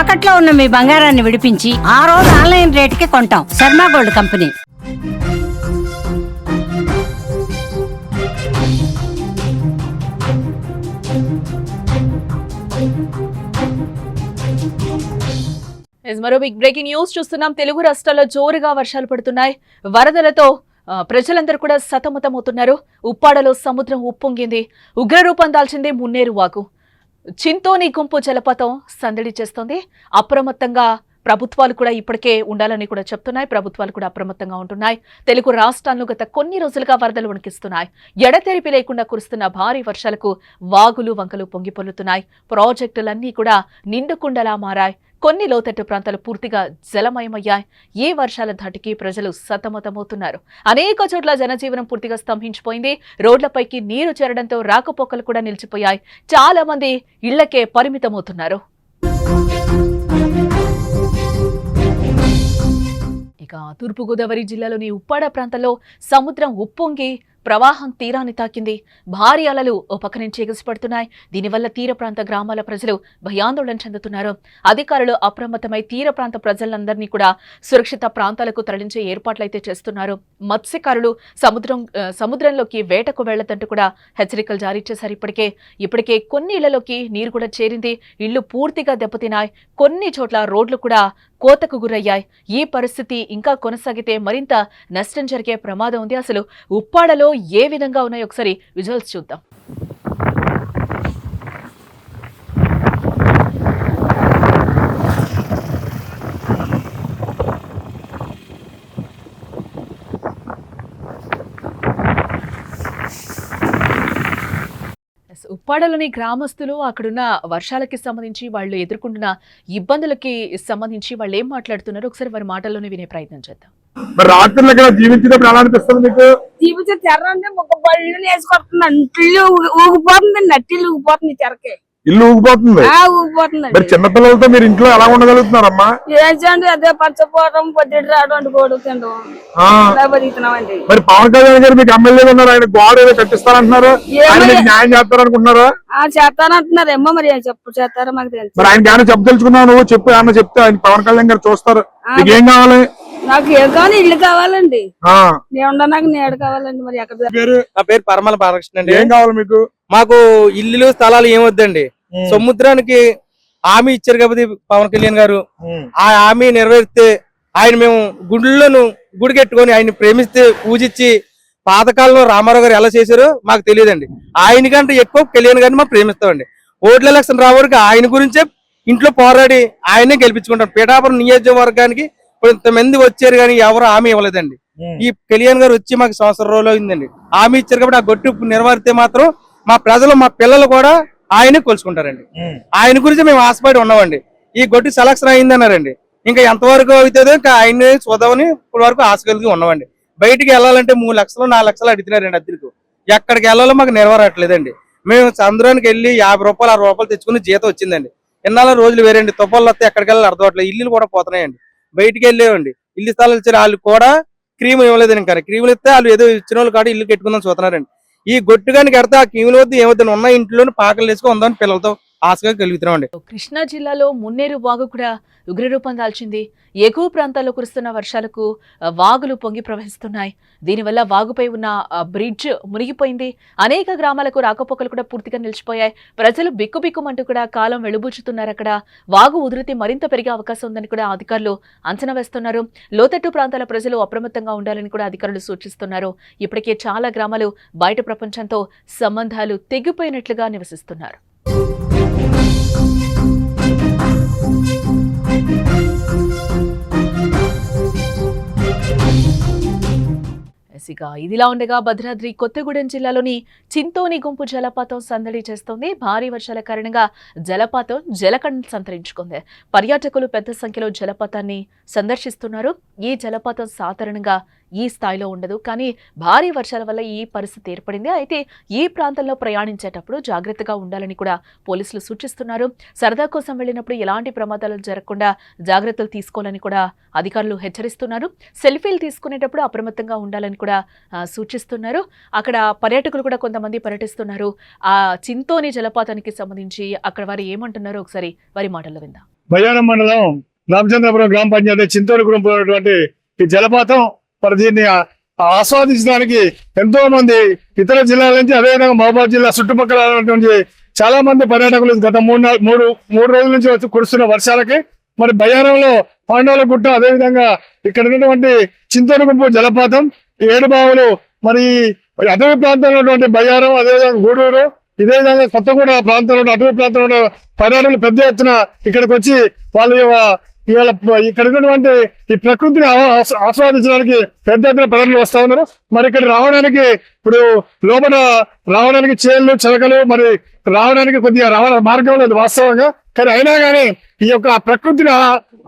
తాకట్లో ఉన్న మీ బంగారాన్ని విడిపించి ఆ రోజు ఆన్లైన్ రేటుకి కొంటాం. Sharma gold company. ఎస్ మరో బిగ్ బ్రేకింగ్ న్యూస్ చూస్తున్నాం. తెలుగు రాష్ట్రాల్లో జోరుగా వర్షాలు పడుతున్నాయి. వరదలతో ప్రజలందరూ కూడా సతమతమవుతున్నారు. ఉప్పాడలో సముద్రం ఉప్పొంగింది. ఉగ్రరూపం దాల్చింది మున్నేరు వాకు చింతోని గుంపు జలపాతం సందడి చేస్తోంది. అప్రమత్తంగా ప్రభుత్వాలు కూడా ఇప్పటికే ఉండాలని కూడా చెప్తున్నాయి. ప్రభుత్వాలు కూడా అప్రమత్తంగా ఉంటున్నాయి. తెలుగు రాష్ట్రాలు గత కొన్ని రోజులుగా వరదలు వణికిస్తున్నాయి. ఎడతెరిపి లేకుండా కురుస్తున్న భారీ వర్షాలకు వాగులు వంకలు పొంగిపొల్లుతున్నాయి ప్రాజెక్టులన్నీ కూడా నిండుకుండలా మారాయి. కొన్ని లోతట్టు ప్రాంతాలు పూర్తిగా జలమయమయ్యాయి. ఈ వర్షాల ధాటికి ప్రజలు సతమతమవుతున్నారు. అనేక చోట్ల జనజీవనం పూర్తిగా స్తంభించిపోయింది. రోడ్లపైకి నీరు చేరడంతో రాకపోకలు కూడా నిలిచిపోయాయి. చాలా మంది ఇళ్ళకే పరిమితమవుతున్నారు. ఇక తూర్పుగోదావరి జిల్లాలోని ఉప్పాడ ప్రాంతంలో సముద్రం ఉప్పొంగి ప్రవాహం తీరాన్ని తాకింది. భారీ అలలు ఓ పక్క నుంచి ఎగసిపడుతున్నాయి. దీనివల్ల తీర ప్రాంత గ్రామాల ప్రజలు భయాందోళన చెందుతున్నారు. అధికారులు అప్రమత్తమై తీర ప్రాంత ప్రజలందరినీ కూడా సురక్షిత ప్రాంతాలకు తరలించే ఏర్పాట్లయితే చేస్తున్నారు. మత్స్యకారులు సముద్రం సముద్రంలోకి వేటకు వెళ్ళదంటూ కూడా హెచ్చరికలు జారీ చేశారు. ఇప్పటికే ఇప్పటికే కొన్ని ఇళ్ళలోకి నీరు కూడా చేరింది. ఇళ్ళు పూర్తిగా దెబ్బతిన్నాయి. కొన్ని చోట్ల రోడ్లు కూడా కోతకు గురయ్యాయి. ఈ పరిస్థితి ఇంకా కొనసాగితే మరింత నష్టం జరిగే ప్రమాదం ఉంది. అసలు ఉప్పాడలో ఏ విధంగా ఉన్నాయో ఒకసారి విజువల్స్ చూద్దాం. ఉప్పాడలోని గ్రామస్తులు అక్కడున్న వర్షాలకి సంబంధించి వాళ్ళు ఎదుర్కొంటున్న ఇబ్బందులకి సంబంధించి వాళ్ళు ఏం మాట్లాడుతున్నారో? ఒకసారి వారి మాటల్లోనే వినే ప్రయత్నం చేద్దాం. మరి రాత్రులు ఇక్కడ జీవించినప్పుడు ఎలా అనిపిస్తుంది మీకు? తీపితే తెర్ర అంటే ఒక బళ్ళు వేసుకొస్తుంది అంటిల్లు ఊగిపోతుంది నట్టిల్లు ఊగిపోతుంది తెరకే. ఇల్లు ఊగిపోతుంది? ఆ ఊగిపోతుంది. మరి చిన్నపిల్లలతో మీరు ఇంట్లో ఎలా ఉండగలుగుతున్నారమ్మా? ఏంటండి అదే పచ్చపోవడం పొద్దుటి రావడం అంటే బతుకుతున్నామండి. మరి పవన్ కళ్యాణ్ గారు మీకు ఎమ్మెల్యే ఉన్నారు ఆయన గోడ ఏదో కట్టిస్తారంటున్నారు? ఆయన మీకు న్యాయం చేస్తారనుకుంటున్నారా? చేస్తానంటున్నారు. ఏమో మరి చెప్పు చేస్తారో మాకు తెలుసు మరి ఆయనకి ఏమైనా చెప్పదలుచుకున్నావు నువ్వు? చెప్పు ఏమన్నా చెప్తే ఆయన పవన్ కళ్యాణ్ గారు చూస్తారు. మీకు ఏం కావాలి? నాకు ఏం కావాలి ఇల్లు కావాలండి. ఆ. నేను నాకు నేడు కావాలండి మరి ఎక్కడ పేరు? నా పేరు పరమల బాలకృష్ణ అండి. ఏం కావాలి మీకు? మాకు ఇల్లులు స్థలాలు ఏమొద్దండి. సముద్రానికి హామీ ఇచ్చారు కాబట్టి పవన్ కళ్యాణ్ గారు. ఆ హామీ నెరవేరిస్తే ఆయన మేము గుడిలోను గుడి కట్టుకొని ఆయన ప్రేమిస్తే పూజించి పాతకాలంలో రామారావు గారు ఎలా చేశారో మాకు తెలియదండి. ఆయన కంటే ఎక్కువ కళ్యాణ్ గారిని మేము ప్రేమిస్తామండి. ఓట్ల ఎలక్షన్ రావడానికి ఆయన గురించే ఇంట్లో పోరాడి ఆయనే గెలిపించుకుంటాం. పీఠాపురం నియోజకవర్గానికి కొంతమంది వచ్చారు కానీ ఎవరు హామీ ఇవ్వలేదండి. ఈ కళ్యాణ్ గారు వచ్చి మాకు సంవత్సరం రోజులు అయిందండి. హామీ ఇచ్చారు కాబట్టి ఆ గొట్టు నిర్వహిస్తే మాత్రం మా ప్రజలు మా పిల్లలు కూడా ఆయనే కొలుచుకుంటారండి ఆయన గురించి మేము ఆశపడి ఉన్నామండి. ఈ గొట్టు సెలక్షన్ అయిందన్నారండి ఇంకా ఎంతవరకు అవుతుందో ఇంకా ఆయన్ని చూద్దామని ఇప్పటి వరకు ఆశ కలిగి ఉన్నామండి. బయటికి వెళ్ళాలంటే మూడు లక్షలు నాలుగు లక్షలు అడుగుతున్నారండి అద్దెలకు ఎక్కడికి వెళ్ళాలో మాకు నెరవేరట్లేదండి. మేము చంద్రానికి వెళ్ళి యాభై రూపాయలు అరవై రూపాయలు తెచ్చుకుని జీతం వచ్చిందండి. ఇన్నాళ్ళ రోజులు వేరండి. తుఫాన్లు వస్తే ఎక్కడికి వెళ్ళాలి అర్థం ఇల్లులు కూడా పోతున్నాయండి. బయటికి వెళ్ళేవండి. ఇల్లు స్థలాలు ఇచ్చిన వాళ్ళు కూడా క్రీమ్ ఇవ్వలేదండి ఇంకా. క్రీములు ఇస్తే వాళ్ళు ఏదో ఇచ్చిన వాళ్ళు కాడ ఇల్లు కట్టుకుందాం చూస్తున్నారండి. ఈ గొట్టుగానికి కడితే ఆ క్రీములు వద్దు ఏమవుతుంది ఉన్న ఇంట్లోనే పాకలు వేసుకుని ఉందని పిల్లలతో ఆశగా కలుగుతున్నామండి. కృష్ణా జిల్లాలో మున్నేరు వాగు కూడా ఉగ్రరూపం దాల్చింది. ఎగువ ప్రాంతాల్లో కురుస్తున్న వర్షాలకు వాగులు పొంగి ప్రవహిస్తున్నాయి. దీనివల్ల వాగుపై ఉన్న బ్రిడ్జ్ మునిగిపోయింది. అనేక గ్రామాలకు రాకపోకలు కూడా పూర్తిగా నిలిచిపోయాయి. ప్రజలు బిక్కుబిక్కుమంటూ కూడా కాలం వెలుబుచ్చుతున్నారు అక్కడ. వాగు ఉధృతి మరింత పెరిగే అవకాశం ఉందని కూడా అధికారులు అంచనా వేస్తున్నారు. లోతట్టు ప్రాంతాల ప్రజలు అప్రమత్తంగా ఉండాలని కూడా అధికారులు సూచిస్తున్నారు. ఇప్పటికే చాలా గ్రామాలు బయట ప్రపంచంతో సంబంధాలు తెగిపోయినట్లుగా నివసిస్తున్నారు. ఇక ఇదిలా ఉండగా భద్రాద్రి కొత్తగూడెం జిల్లాలోని చింతోని గుంపు జలపాతం సందడి చేస్తోంది. భారీ వర్షాల కారణంగా జలపాతం జలకండ సంతరించుకుంది. పర్యాటకులు పెద్ద సంఖ్యలో జలపాతాన్ని సందర్శిస్తున్నారు. ఈ జలపాతం సాధారణంగా ఈ స్థాయిలో ఉండదు. కానీ భారీ వర్షాల వల్ల ఈ పరిస్థితి ఏర్పడింది. అయితే ఈ ప్రాంతంలో ప్రయాణించేటప్పుడు జాగ్రత్తగా ఉండాలని కూడా పోలీసులు సూచిస్తున్నారు. సరదా కోసం వెళ్ళినప్పుడు ఎలాంటి ప్రమాదాలు జరగకుండా జాగ్రత్తలు తీసుకోవాలని కూడా అధికారులు హెచ్చరిస్తున్నారు. సెల్ఫీలు తీసుకునేటప్పుడు అప్రమత్తంగా ఉండాలని కూడా సూచిస్తున్నారు. అక్కడ పర్యాటకులు కూడా కొంతమంది పర్యటిస్తున్నారు. ఆ చింతోని జలపాతానికి సంబంధించి అక్కడ వారు ఏమంటున్నారో ఒకసారి వారి మాటల్లో విందాం. బయ్యారం మండలం రామచంద్రపురం గ్రామ పంచాయతీ చింతోని పోయినటువంటి ఈ జలపాతం మరి దీన్ని ఆస్వాదించడానికి ఎంతో మంది ఇతర జిల్లాల నుంచి అదేవిధంగా మహబూబాద్ జిల్లా చుట్టుపక్కల ఉన్నటువంటి చాలా మంది పర్యాటకులు గత మూడు నాలుగు మూడు మూడు రోజుల నుంచి వచ్చి కురుస్తున్న వర్షాలకి మరి బయ్యారంలో పాండవుల గుట్ట అదేవిధంగా ఇక్కడ ఉన్నటువంటి చింతోనిగుంపు జలపాతం ఏడు బావులు మరి అటవీ ప్రాంతంలో ఉన్నటువంటి బయ్యారం అదేవిధంగా గూడూరు ఇదే విధంగా కొత్తగూడ ప్రాంతంలో అటవీ ప్రాంతంలో పర్యాటకులు పెద్ద ఎత్తున ఇక్కడికి వచ్చి వాళ్ళు ఇవాళ ఇక్కడ ఉన్నటువంటి ఈ ప్రకృతిని ఆ- ఆస్వాదించడానికి పెద్ద ఎత్తున ప్రజలు వస్తా ఉన్నారు. మరి ఇక్కడ రావడానికి ఇప్పుడు లోపల రావడానికి చేళ్ళు చిలకలు మరి రావడానికి కొద్దిగా రావడానికి మార్గం లేదు వాస్తవంగా. కానీ అయినా కానీ ఈ యొక్క ప్రకృతిని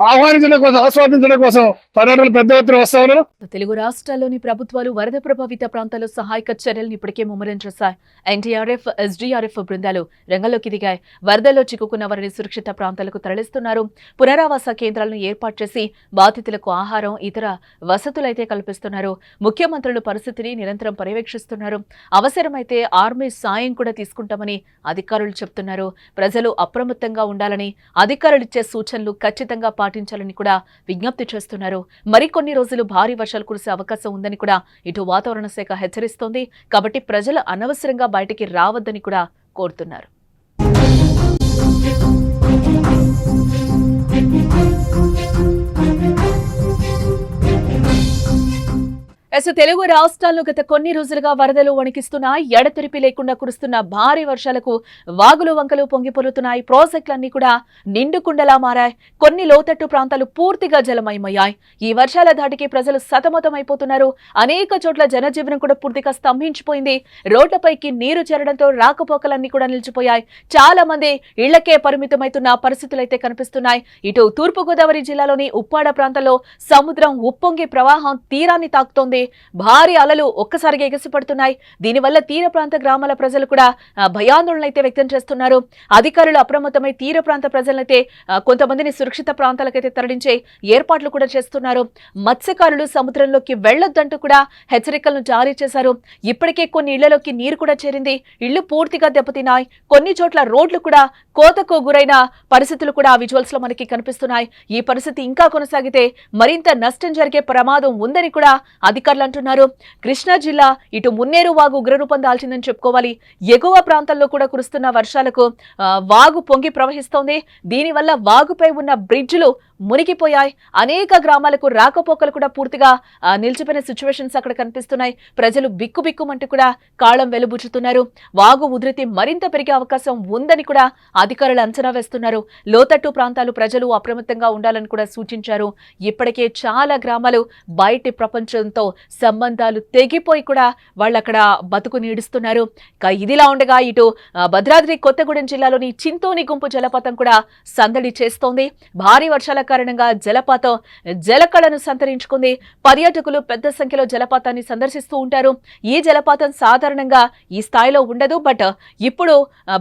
ఆహ్వానించడం కోసం ఆస్వాదించడం కోసం పర్యటనలు పెద్ద ఎత్తున వస్తా ఉన్నారు. తెలుగు రాష్ట్రాల్లోని ప్రభుత్వాలు వరద ప్రభావిత ప్రాంతాల్లో సహాయక చర్యలను ఇప్పటికే ముమ్మరం చేశాయి ఎన్టీఆర్ఎఫ్ ఎస్డీఆర్ఎఫ్ బృందాలు రంగంలోకి దిగాయి. వరదల్లో చిక్కుకున్న వారిని సురక్షిత ప్రాంతాలకు తరలిస్తున్నారు. పునరావాస కేంద్రాలను ఏర్పాటు చేసి బాధితులకు ఆహారం ఇతర వసతులైతే కల్పిస్తున్నారు. ముఖ్యమంత్రులు పరిస్థితిని నిరంతరం పర్యవేక్షిస్తున్నారు. అవసరమైతే ఆర్మీ సాయం కూడా తీసుకుంటామని అధికారులు చెప్తున్నారు. ప్రజలు అప్రమత్తంగా ఉండాలని అధికారులు ఇచ్చే సూచనలు ఖచ్చితంగా పాటించాలని కూడా విజ్ఞప్తి చేస్తున్నారు. మరికొన్ని రోజులు భారీ వర్షాలు కురిసే అవకాశం ఉందని కూడా ఇటు వాతావరణ శాఖ హెచ్చరిస్తోంది. కాబట్టి ప్రజలు అనవసరంగా బయటికి రావద్దని కూడా కోరుతున్నారు. ఎస్ తెలుగు రాష్ట్రాల్లో గత కొన్ని రోజులుగా వరదలు వణికిస్తున్న ఎడతెరిపి లేకుండా కురుస్తున్న భారీ వర్షాలకు వాగులు వంకలు పొంగిపొరుతున్నాయి ప్రాజెక్టులన్నీ కూడా నిండుకుండలా మారాయి. కొన్ని లోతట్టు ప్రాంతాలు పూర్తిగా జలమయమయ్యాయి. ఈ వర్షాల ధాటికి ప్రజలు సతమతమైపోతున్నారు. అనేక చోట్ల జనజీవనం కూడా పూర్తిగా స్తంభించిపోయింది. రోడ్లపైకి నీరు చేరడంతో రాకపోకలన్నీ కూడా నిలిచిపోయాయి. చాలా మంది ఇళ్ళకే పరిమితమైతున్న పరిస్థితులైతే కనిపిస్తున్నాయి. ఇటు తూర్పుగోదావరి జిల్లాలోని ఉప్పాడ ప్రాంతంలో సముద్రం ఉప్పొంగి ప్రవాహం తీరాన్ని తాకుతోంది. భారీ అలలు ఒక్కసారిగా ఎగసిపడుతున్నాయి. దీనివల్ల తీర ప్రాంత గ్రామాల ప్రజలు కూడా భయాందోళన అయితే వ్యక్తం చేస్తున్నారు. అధికారులు అప్రమత్తమై తీర ప్రాంత ప్రజలైతే కొంతమందిని సురక్షిత ప్రాంతాలకైతే తరలించే ఏర్పాట్లు కూడా చేస్తున్నారు. మత్స్యకారులు సముద్రంలోకి వెళ్ళొద్దంటూ కూడా హెచ్చరికలను జారీ చేశారు. ఇప్పటికే కొన్ని ఇళ్ళలోకి నీరు కూడా చేరింది. ఇళ్ళు పూర్తిగా దెబ్బతిన్నాయి. కొన్ని చోట్ల రోడ్లు కూడా కోతకు గురైన పరిస్థితులు కూడా విజువల్స్లో మనకి కనిపిస్తున్నాయి. ఈ పరిస్థితి ఇంకా కొనసాగితే మరింత నష్టం జరిగే ప్రమాదం ఉందని కూడా అధికారులు అంటున్నారు. కృష్ణా జిల్లా ఇటు మున్నేరు వాగు ఉగ్రరూపం దాల్చిందని చెప్పుకోవాలి. ఎగువ ప్రాంతాల్లో కూడా కురుస్తున్న వర్షాలకు వాగు పొంగి ప్రవహిస్తోంది. దీనివల్ల వాగుపై ఉన్న బ్రిడ్జ్లు మునిగిపోయాయి అనేక గ్రామాలకు రాకపోకలు కూడా పూర్తిగా నిలిచిపోయిన సిచ్యువేషన్స్ అక్కడ కనిపిస్తున్నాయి. ప్రజలు బిక్కుబిక్కుమంటూ కూడా కాళం వెలుబుచ్చుతున్నారు. వాగు ఉధృతి మరింత పెరిగే అవకాశం ఉందని కూడా అధికారులు అంచనా వేస్తున్నారు. లోతట్టు ప్రాంతాలు ప్రజలు అప్రమత్తంగా ఉండాలని కూడా సూచించారు. ఇప్పటికే చాలా గ్రామాలు బయటి ప్రపంచంతో సంబంధాలు తెగిపోయి కూడా వాళ్ళు అక్కడ బతుకు నీడుస్తున్నారు. ఇదిలా ఉండగా ఇటు భద్రాద్రి కొత్తగూడెం జిల్లాలోని చింతోని గుంపు జలపాతం కూడా సందడి చేస్తోంది. భారీ వర్షాల కారణంగా జలపాతం జలకళను సంతరించుకుంది. పర్యాటకులు పెద్ద సంఖ్యలో జలపాతాన్ని సందర్శిస్తూ ఉంటారు. ఈ జలపాతం సాధారణంగా ఈ స్థాయిలో ఉండదు. బట్ ఇప్పుడు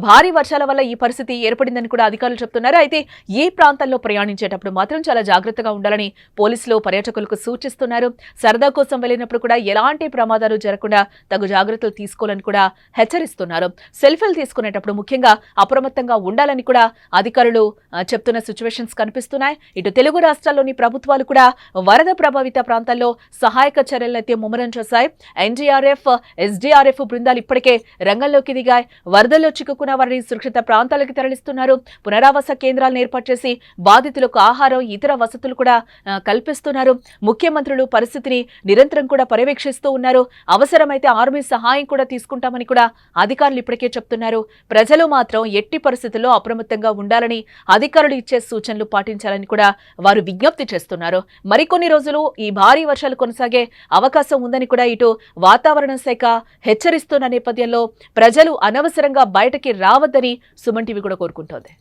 భారీ వర్షాల వల్ల ఈ పరిస్థితి ఏర్పడిందని కూడా అధికారులు చెప్తున్నారు. అయితే ఈ ప్రాంతంలో ప్రయాణించేటప్పుడు మాత్రం చాలా జాగ్రత్తగా ఉండాలని పోలీసులు పర్యాటకులకు సూచిస్తున్నారు. సరదా కోసం వెళ్ళినప్పుడు కూడా ఎలాంటి ప్రమాదాలు జరగకుండా తగు జాగ్రత్తలు తీసుకోవాలని కూడా హెచ్చరిస్తున్నారు. సెల్ఫీలు తీసుకునేటప్పుడు ముఖ్యంగా అప్రమత్తంగా ఉండాలని కూడా అధికారులు చెప్తున్న సిచ్యువేషన్స్ కనిపిస్తున్నాయి. ఇటు తెలుగు రాష్ట్రాల్లోని ప్రభుత్వాలు కూడా వరద ప్రభావిత ప్రాంతాల్లో సహాయక చర్యలైతే అయితే ముమ్మరం చేశాయి. ఎన్డీఆర్ఎఫ్ ఎస్డీఆర్ఎఫ్ బృందాలు ఇప్పటికే రంగంలోకి దిగాయి. వరదల్లో చిక్కుకున్న వారిని సురక్షిత ప్రాంతాలకు తరలిస్తున్నారు. పునరావాస కేంద్రాలను ఏర్పాటు చేసి బాధితులకు ఆహారం ఇతర వసతులు కూడా కల్పిస్తున్నారు. ముఖ్యమంత్రులు పరిస్థితిని నిరంతరం కూడా పర్యవేక్షిస్తూ ఉన్నారు. అవసరమైతే ఆర్మీ సహాయం కూడా తీసుకుంటామని కూడా అధికారులు ఇప్పటికే చెప్తున్నారు. ప్రజలు మాత్రం ఎట్టి పరిస్థితుల్లో అప్రమత్తంగా ఉండాలని అధికారులు ఇచ్చే సూచనలు పాటించాలని కూడా కూడా వారు విజ్ఞప్తి చేస్తున్నారు. మరికొన్ని రోజులు ఈ భారీ వర్షాలు కొనసాగే అవకాశం ఉందని కూడా ఇటు వాతావరణ శాఖ హెచ్చరిస్తున్న నేపథ్యంలో ప్రజలు అనవసరంగా బయటకి రావద్దని సుమన్ టీవీ కూడా కోరుకుంటోంది.